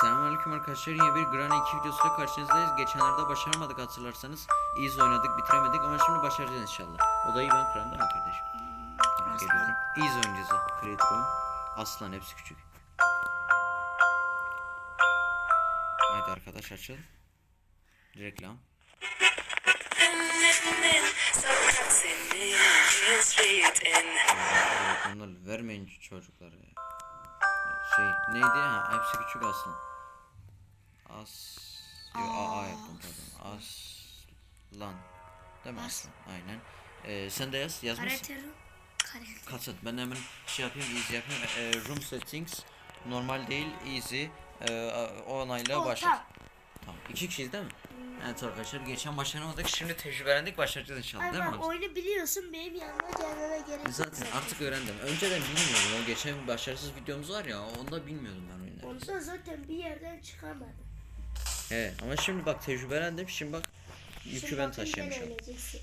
Selamünaleyküm arkadaşlar. Yine bir Granny 2 videosuyla karşınızdayız. Geçenlerde başaramadık hatırlarsanız. İyiyiz oynadık, bitiremedik ama şimdi başaracağız inşallah. Odayı ben kurarım değil mi kardeşim? Geliyorum. İyiyiz oynayacağız. Create room. Aslan hepsi küçük. Haydi arkadaş açıl. Reklam. Reklamları vermeyin çocuklara ya. Şey neydi ha hepsi küçük aslan. As Yo, a, a yaptım pardon. Aslan. Değil mi aslan? Aynen. Ee, sen de yaz yazmışsın. Kasıt. Ben hemen şey yapayım easy yapayım. Ee, room settings normal değil easy. Ee, onayla başlat. Tamam. İki kişiyiz değil mi? Evet arkadaşlar geçen başaramadık şimdi tecrübelendik başaracağız inşallah Ay değil mi? bak oyunu biliyorsun benim yanıma gelmeme gerek yok. Zaten artık öğrendim. Önceden bilmiyordum. O geçen başarısız videomuz var ya onda bilmiyordum ben oyunları. Onda zaten bir yerden çıkamadım. He ama şimdi bak tecrübelendim. Şimdi bak yükü Şimdi ben taşıyamışım. öleceksin.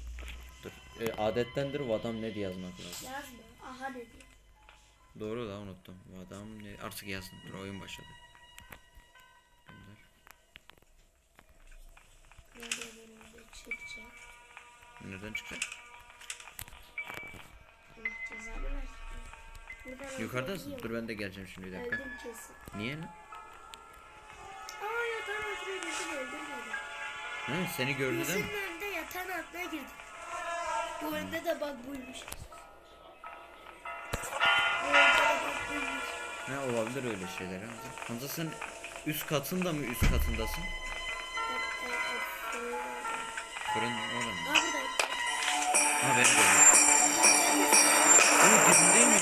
Dur. E, adettendir bu adam ne diye yazmak lazım. Yazma. Aha diyor. Doğru da unuttum. Bu adam ne? Artık yazdım. Dur oyun başladı. Gönder. Nerede önümüze çıkacak. Nereden çıkacak? Yukarıdasın. Dur ben de geleceğim şimdi bir dakika. Öldüm kesin. Niye lan? Aa yatağın altına girdim öldüm. He, seni gördü değil mi? Yüzünün önünde yatağın altına girdim. Bu oyunda da bug buymuş. Bu oyunda da bug buymuş. Ne olabilir öyle şeyler Hamza. Hamza sen üst katında mı üst katındasın? Fırın orada. Ha ben de. Oğlum dibindeyim mi?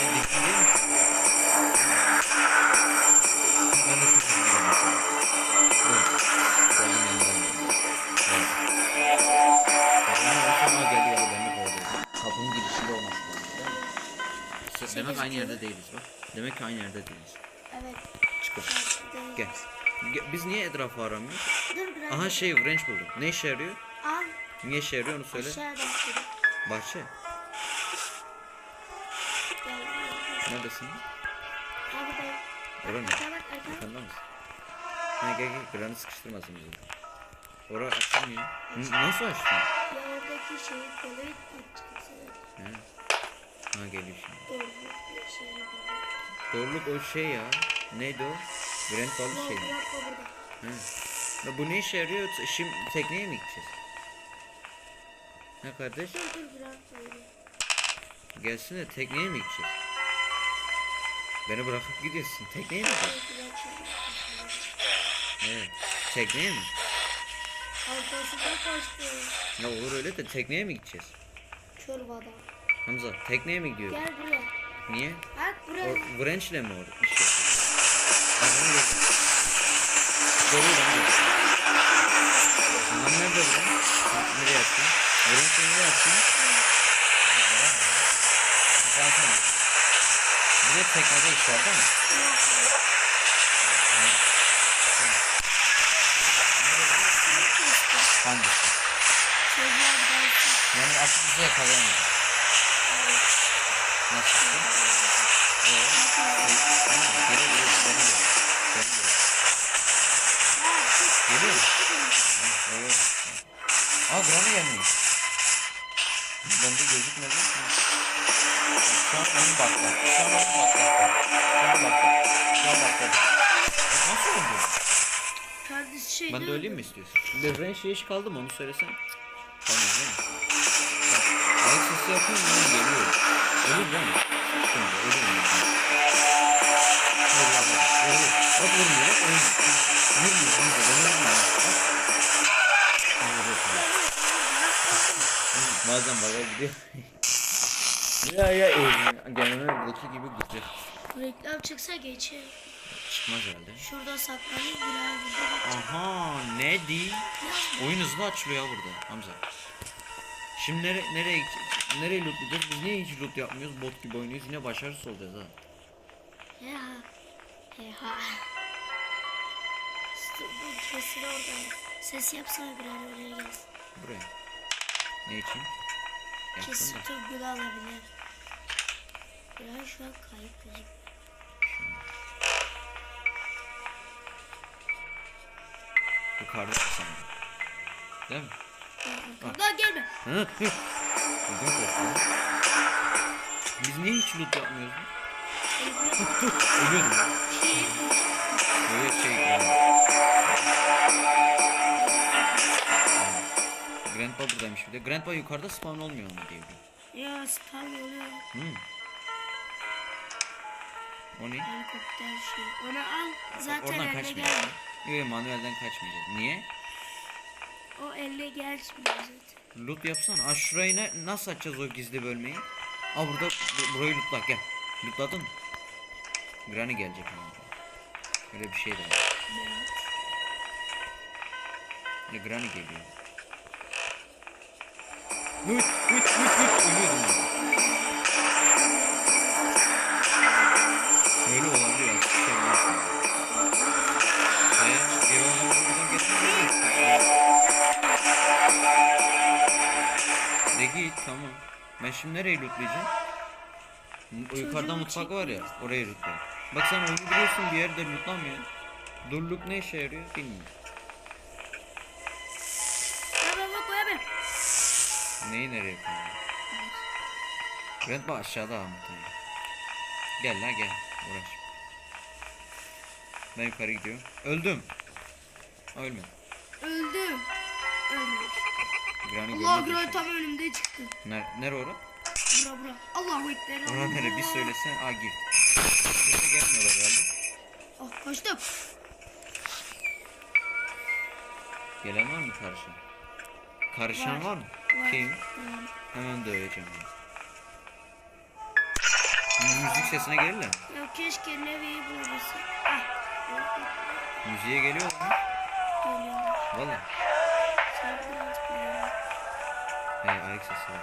Ya dibindeyim mi? Ben de çok üzüldüm mesela. Dur. Geldim yanından. Evet. Bana bakma geldi geldi beni kovdu. Kapının girişinde olması lazım değil mi? Se- Demek aynı yerde değiliz bak. Demek ki aynı yerde değiliz. Evet. Çıkın. karşıdayız. Gel. Ge- Biz niye etrafı aramıyoruz? Dur biraz. Aha şey wrench buldum. Ne işe yarıyor? Al. Niye işe yarıyor onu söyle. Aşağıdan şurada. Bahçe. Neredesin? Aa buradayım. Orada mı? Arkanda mısın? Ha gel gel. Granı sıkıştırmasın bizi. Oraya açılmıyor. Nasıl açtın? Ya oradaki şeyi. He. Ha geliyor şimdi. Doğruluk o şey ya. Neydi o? Brent balı şey. Ya bu ne işe yarıyor? Şimdi tekneye mi gideceğiz? Ha kardeş? Dur dur biraz böyle. Gelsin de tekneye mi gideceğiz? Beni bırakıp gidiyorsun. Tekneye mi gideceğiz? Evet. Tekneye mi? Arkasında kaçtı. Ya olur öyle de tekneye mi gideceğiz? Çorbada. Hamza tekneye mi gidiyoruz? Gel buraya. Niye? Bak buraya. O wrench'le mi orada? İş yapıyorsun? Ben onu gördüm. Görüyorum. Anam nerede bu? Nereye attın? Zaten. Bir de teknede iş var değil mi? Hangisi? Yani artık bizi yakalayamayacak. Nasıl? Ee, geliyor, geliyor, geliyor, geliyor. Geliyor mu? Evet. Aa Granny gelmiş. Bende gözükmedi. Şu an oyun baktı. Şu an oyun baktı. Şu an baktı. Şu an baktı. Nasıl oldu? Kardeş şey Ben de öleyim mi istiyorsun? Bir range iş kaldı mı onu söylesen. Tamam değil mi? Ayak sesi yapayım mı? Geliyor. Ölür değil mi? Şimdi ölür mü? Ölür. Bak vurmuyor. Ölür. Gidiyor. ya ya eğlen. Genelde buradaki gibi gidiyor. Reklam çıksa geçer. Çıkmaz herhalde. Şurada saklanayım birer burada. Aha ne değil? Oyun hızlı açılıyor ya burada Hamza. Şimdi nere, nereye nereye lootlayacağız? Biz niye hiç loot yapmıyoruz? Bot gibi oynuyoruz. Yine başarısız olacağız ha. He ha. He ha. İşte bu kesin orada. Ses yapsana birer oraya gelsin. Buraya. Ne için? Da. çok gül alabilir. Birer şu an kayıp gözüküyor. yukarıda sanırım. Değil mi? Daha gelme. Hı? Hı. Biz niye hiç loot yapmıyoruz? Ölüyordum. Böyle şey yani. Grandpa buradaymış bir de. Grandpa yukarıda spawn olmuyor mu diye biliyorum. Ya spam oluyor. Hmm. O ne? Helikopter şey. Onu al. Zaten Oradan elle gelmiyor. Yok manuelden kaçmayacağız. Niye? O elle gelmiyor zaten. Loot yapsana. Aa şurayı ne, nasıl açacağız o gizli bölmeyi? Aa burada bu- burayı lootla gel. Lootladın mı? Granny gelecek ama. Öyle bir şey de var. Evet. Ya Granny geliyor. Hıt hıt hıt hıt ölüyordum ben. Öyle olabiliyor. Eee bir onu buradan getirmeyiz. De git tamam. Ben şimdi nereye lootlayacağım? O yukarıda mutfak var ya oraya lootla. Bak sen oyunu biliyorsun bir yerde lootlamıyorsun. Durluk ne işe yarıyor bilmiyorum. Neyi nereye koyuyorsun? Grandpa aşağıda muhtemelen. Gel la gel. Uğraş. Ben yukarı gidiyorum. Öldüm. Ölmedim. Öldüm. Granny Allah işte. tam önümde çıktı. Ner nere ora? Bura bura. Allahu Ekber. Ora nere? Bir söylesen. Aa gir. Sesi gelmiyorlar herhalde. Ah kaçtım. Gelen var mı karşı? Karışan Var. var mı? Kim? Hemen döveceğim. Müzik sesine gelirler mi? Ya keşke Levi'yi bulabilsem. Ah. Müziğe geliyor mu? Geliyorlar. Valla. Sen biraz böyle. Hey ayak sesi var.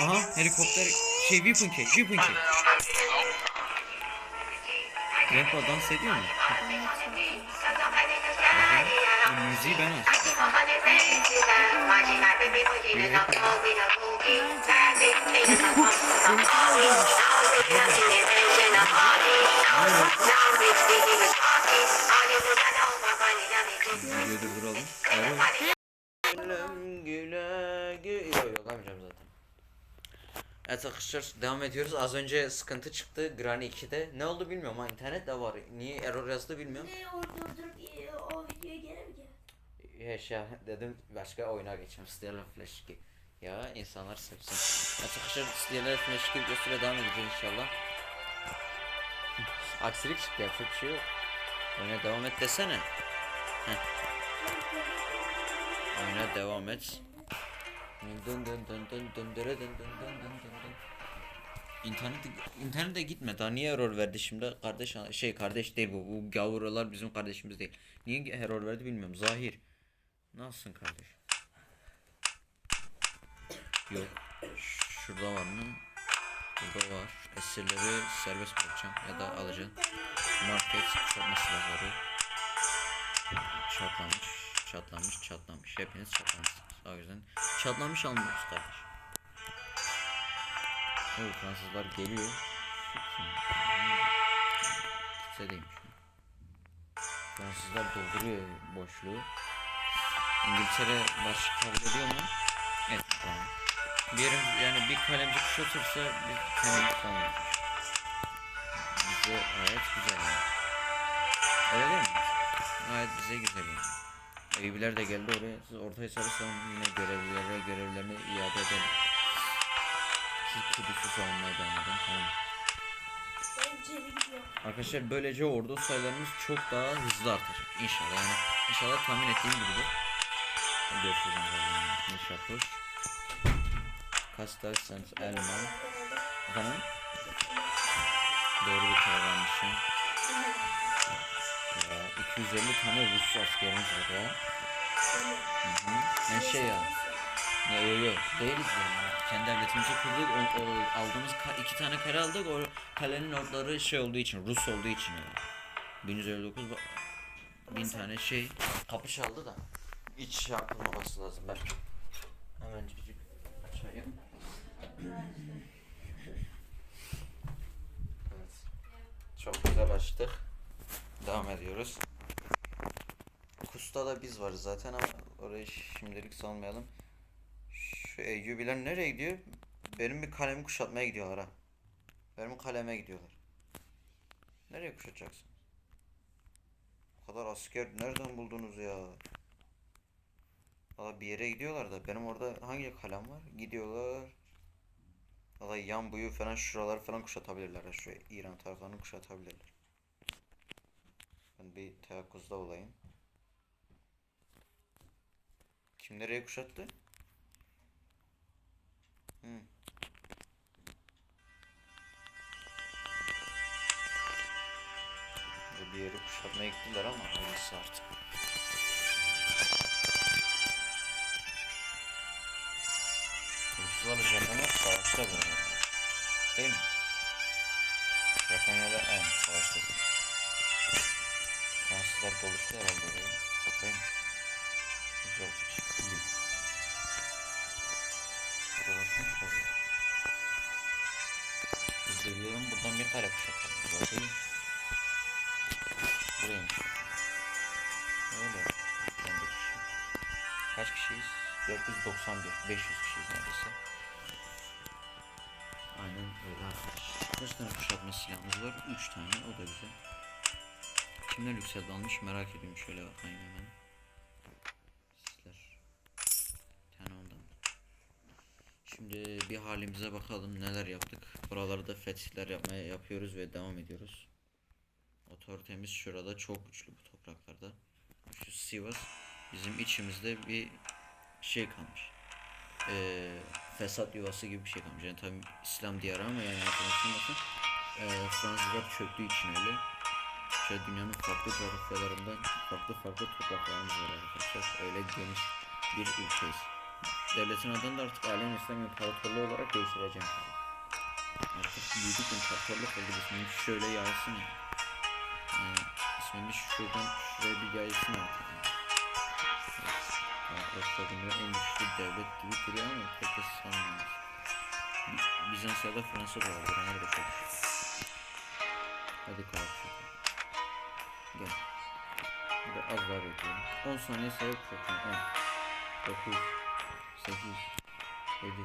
Aha helikopter şey Weapon Cake, Weapon Cake. Grandpa dans ediyor mu? Evet, müziği ben açtım. Videoyu durduralım. Gülüm güle güle. Yok yok amcam zaten. Evet arkadaşlar devam ediyoruz. Az önce sıkıntı çıktı Granny 2'de. Ne oldu bilmiyorum ama internet de var. Niye error yazdı bilmiyorum. Ne orada oturup e, o videoya gelir mi ya? Yaşa dedim başka oyuna geçeceğim. Stella Flash 2. Ya insanlar sevsin. Arkadaşlar Stella Flash 2 göstere devam edeceğiz inşallah. Aksilik çıktı yapacak bir şey yok. Oyuna devam et desene. Oyuna devam et. Dın dın dın dın dın dın dın dın dın dın dın. İnternet internete gitme daha niye error verdi şimdi kardeş şey kardeş değil bu bu gavurlar bizim kardeşimiz değil niye error verdi bilmiyorum Zahir nasılsın kardeş yok. Şurada var mı? Burada var. Esirleri serbest bırakacağım ya da alacağım market kuşatma silahları çatlamış çatlamış çatlamış. Hepiniz çatlamışsınız. O yüzden çatlamış almıyoruz kardeş o Fransızlar geliyor. Kimse değilmiş. Fransızlar dolduruyor boşluğu İngiltere baş kabul ediyor mu? Evet tamam bir yani bir kalemci kuşatırsa bir kalemci falan yapmış bize gayet güzel yani öyle değil mi? Gayet bize güzel yani Eyüpler de geldi oraya. Siz ortaya sarırsan yine görevlilere görevlerini iade edelim. Siz Kudüs'ü savunmaya devam. Tamam. Arkadaşlar böylece ordu sayılarımız çok daha hızlı artacak. İnşallah yani. İnşallah tahmin ettiğim gibidir. Görüşürüz. İnşallah. Kastar, Sens, Elma. Efendim? Doğru bir karar vermişim. Ya 250 tane Rus askerimiz var ya. Ben şey ya. Ya yok yok değiliz yani. Kendi devletimizi kurduk. O, o aldığımız iki tane kare aldık. O kalenin orduları şey olduğu için Rus olduğu için yani. 1159 ba- bin tane şey kapış aldı da. Hiç şey yapılmaması lazım belki. Hemen cicik çayım. Evet. Çok güzel açtık. devam ediyoruz. Kusta da biz varız zaten ama orayı şimdilik salmayalım. Şu Eyyubiler nereye gidiyor? Benim bir kalemi kuşatmaya gidiyorlar ha. Benim kaleme gidiyorlar. Nereye kuşatacaksın? Bu kadar asker nereden buldunuz ya? Valla bir yere gidiyorlar da benim orada hangi kalem var? Gidiyorlar. Valla yan buyu falan şuraları falan kuşatabilirler. Şuraya İran taraflarını kuşatabilirler. Ben bir teyakkuzda olayım. Kim nereye kuşattı? Burada bir yere kuşatmaya gittiler ama öylesi artık. Ruslarla Japonlar savaşta bu arada. Değil mi? Japonya'da en savaşta. Fransızlar doluştu herhalde oraya. Değil mi? Güzel bir şey. Doluşmuş tabii. Biz de gidelim buradan bir kare kuşatalım. Değil. Buraymış. Öyle. 11 kişi. Kaç kişiyiz? 491. 500 kişiyiz neredeyse. Kaç tane kuşatma silahımız var? 3 tane. O da güzel. Kimler yükseldi almış merak ediyorum. Şöyle bakayım hemen. Sizler. Bir tane ondan. Şimdi bir halimize bakalım neler yaptık. Buralarda fetihler yapmaya yapıyoruz ve devam ediyoruz. Otoritemiz şurada çok güçlü bu topraklarda. Şu Sivas bizim içimizde bir şey kalmış. Ee, fesat yuvası gibi bir şey kalmış. Yani tabii İslam diyarı ama yani anlaşılmasın. Ee, Fransızlar çöktüğü için öyle. Şöyle dünyanın farklı coğrafyalarından farklı farklı topraklarımız var arkadaşlar. Öyle geniş bir ülkeyiz. Devletin adını da artık Alem İslam İmparatorluğu olarak değiştireceğim. Artık büyüdük imparatorluk oldu. İsmimiz şöyle yaysın yani. Yani ismimiz şuradan şuraya bir yaysın artık. Arkadaşlar bunlar en güçlü devlet gibi duruyor ama pek de sanmıyoruz. Bi- Bizans'ta Fransa da vardır. Da çok güçlü. Hadi kalk. Gel. Bir de az daha bekleyelim. 10 saniye sayıp kuşatacağım. 10 9 8 7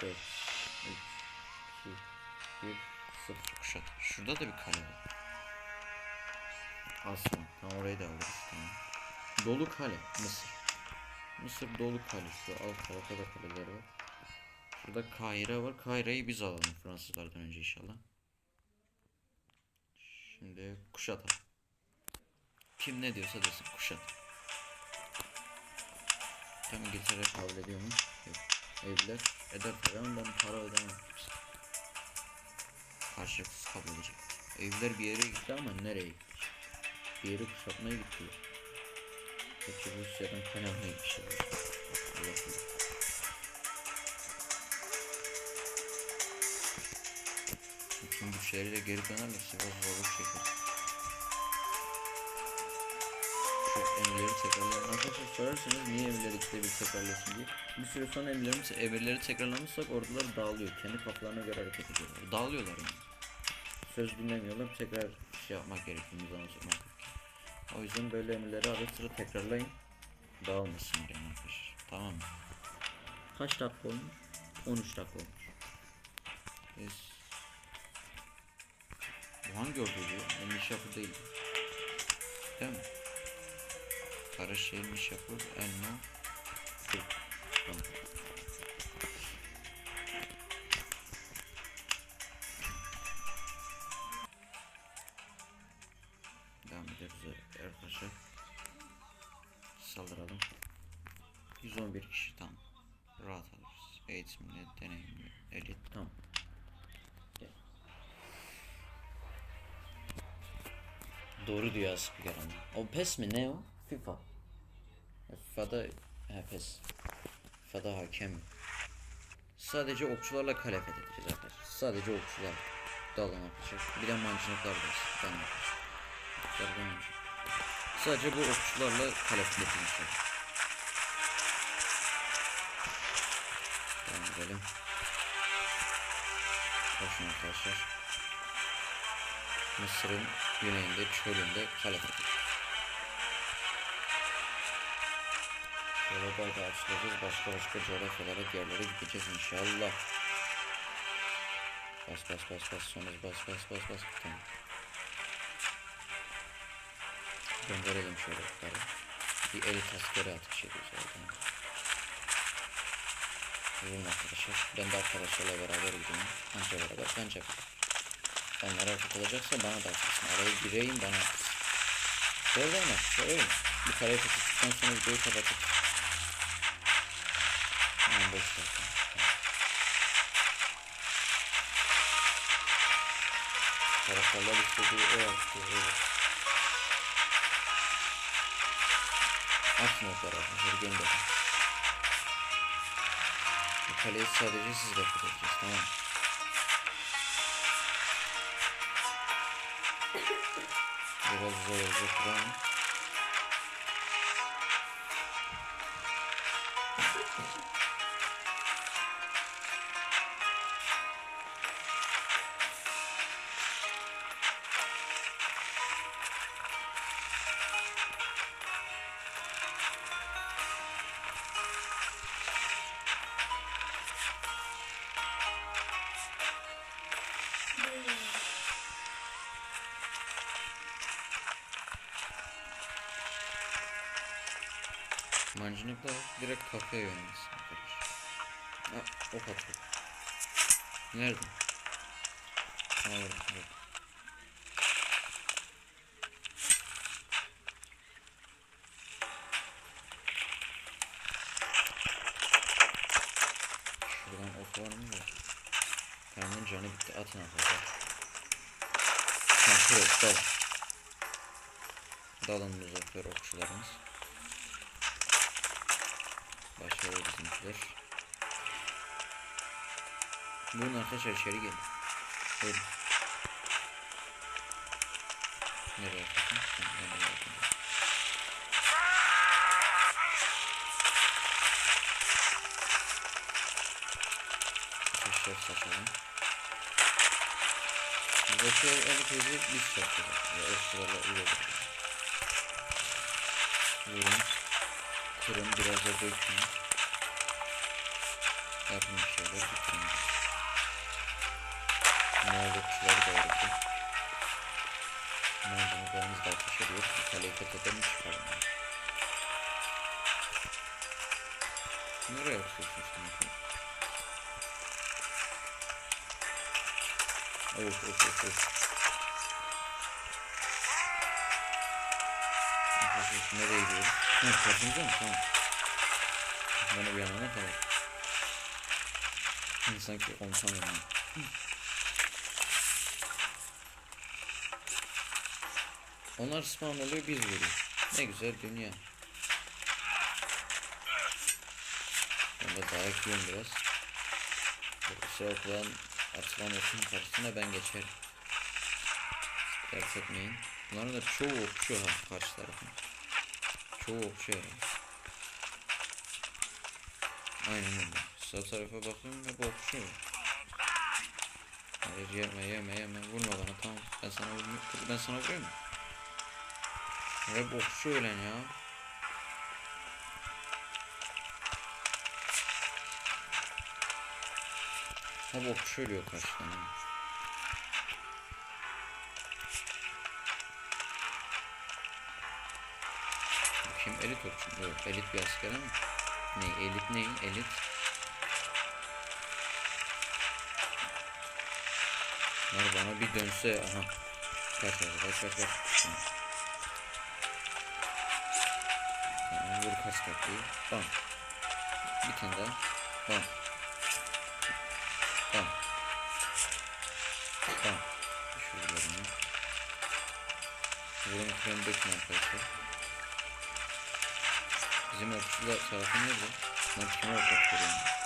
4 3 2 1 0 Kuşat. Şurada da bir kale var. Aslan. Tam orayı da alırız. Tamam. Dolu kale. Mısır. Mısır dolu kale. Şu alt tarafta da kaleler var. Şurada Kahire var. Kahire'yi biz alalım Fransızlardan önce inşallah. Şimdi kuşatalım. Kim ne diyorsa desin kuşat. Tam İngiltere kabul ediyor mu? Yok. Evliler eder tabii ama ben para ödemem. Karşılıksız kabul edecek. Evliler bir yere gitti ama nereye gitti? Bir yere kuşatmaya gitti. Peki Rusya'dan kaynamaya gitmişler. Allah bilir. Bütün güçleriyle geri dönerlerse biraz zorluk çeker. Şu emirleri tekrarlayalım. Arkadaşlar sorarsanız niye emirleri ikide bir tekrarlıyorsun diye. Bir süre sonra emirlerimiz, emirleri tekrarlamışsak ordular dağılıyor. Kendi kafalarına göre hareket ediyorlar. Dağılıyorlar yani. Söz dinlemiyorlar. Tekrar şey yapmak gerekiyor. Nizam sokmak. O yüzden böyle emirleri ara sıra tekrarlayın. Dağılmasın yani arkadaşlar. Tamam mı? Kaç dakika olmuş? 13 dakika olmuş. Biz bu hangi orduydu ya? O Nişapur değil. Değil mi? Karaşehir Nişapur Elma Türk. Tamam. 111 kişi tam. Rahat alırız. Eğitimli, deneyimli, elit tam. Doğru diyor spiker ama. O PES mi ne o? FIFA. FIFA'da he PES. FIFA'da hakem. Sadece okçularla kale fethedeceğiz arkadaşlar. Sadece okçular. Dalın arkadaşlar. Bir de mancınıklar var. Da mancınık. Sadece bu okçularla kale fethedilmişler. Edelim. Koşun arkadaşlar. Mısır'ın güneyinde çölünde kale kurdu. Şöyle da açılacağız. Başka başka coğrafyalara, yerlere gideceğiz inşallah. Bas bas bas bas sonuz bas bas bas bas. Tamam. Gönderelim şöyle yukarı. Bir elit askeri ateş ediyoruz oradan. Buyurun arkadaşlar. Ben de arkadaşlarla beraber gidiyorum. Anca beraber bence beraber. Onlara artık olacaksa bana da atılsın. Araya gireyim bana atılsın. Şöyle mi? Şöyle mi? Bir kareyi tuttuktan sonra videoyu kapatıp. Tamam boş ver. Taraftarlar istediği o yaptı. Evet. Tarafa. Geri gönderin. Bu kaleyi sadece siz edeceğiz tamam? Biraz zor olacak ama. Mancınıkla direkt kafeye yönelsin arkadaşlar. Ha, ok atıyor. Nerede? Ha orada. Yok. Şuradan ok var mı? Karnın canı bitti. Atın arkadaşlar. Tamam şuraya dal. Dalın muzaffer okçularımız. Başarılı bizimkiler. Buyurun arkadaşlar içeri gelin. Buyurun. Nereye bakın? Nereye bakın? Ateşler saçalım. Buradaki herkesi biz satacağız. Ya okçularla iyi olur. Buyurun. Kırın biraz da dökün. Yapın bir şeyler bitirin. Muhalefetçileri de öğretin. Malzemelerimiz de ateş ediyor. Bir kaleyi fethedelim çıkalım. Nereye atıyorsun şimdi? Of of of Arkadaşlar nereye gidiyoruz? Hı, karşımıza mı? Tamam. Bana bir yanına kadar. Hı, Sanki komutan yanına. Onlar spawn oluyor biz vuruyoruz. Ne güzel dünya. Ben de dayak yiyorum biraz. Kusura okulan atılan okun karşısına ben geçerim. Dert etmeyin. Bunların da çoğu okçu ha karşı tarafın. Çoğu okçu yani. Aynen öyle. Sağ tarafa bakıyorum ve bu okçu. Hayır yeme yeme yeme vurma bana tamam. Ben sana vurmuyorum. Ben sana vuruyorum. Ve bu okçu ölen ya. Ha bu okçu ölüyor karşıdan. ha. Kim elit okçu? Yok elit bir asker ama. Ne elit ne? Elit. Bunlar bana bir dönse aha. Kaç kaç kaç kaç kaç. Tamam. Vur kaç takıyı. Bam. Bir tane daha. Bam. Bam. Bam. Şuralarını. Vurun krem dökün arkadaşlar. Bizim okçular tarafı nerede? Lan kime ok atıyor?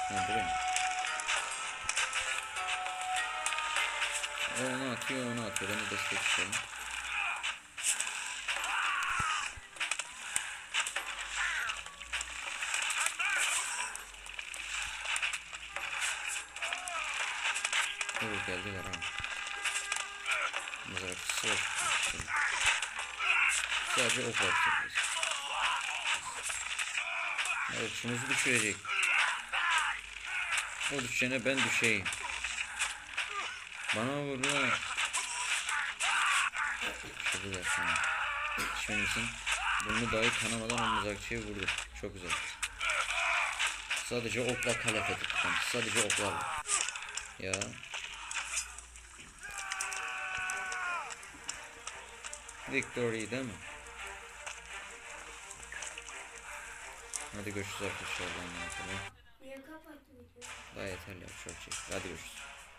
Ha buraya mı? O onu atıyor, onu atıyor. Ben de destek istiyorum. Oo geldiler ha. Mızrakçısı yok. Sadece ok var. Evet şunu düşürecek. O düşene ben düşeyim. Bana vur lan. Çok güzel sana. Şimdi bunu dahi tanımadan o mızrakçıyı vurdu. Çok güzel. Sadece okla kale fethettim. Sadece oklarla. Ya. Victory değil mi? Hadi görüşürüz arkadaşlar. Ben. Niye kapattın? Daha yeterli ya. Çok şey. Hadi görüşürüz.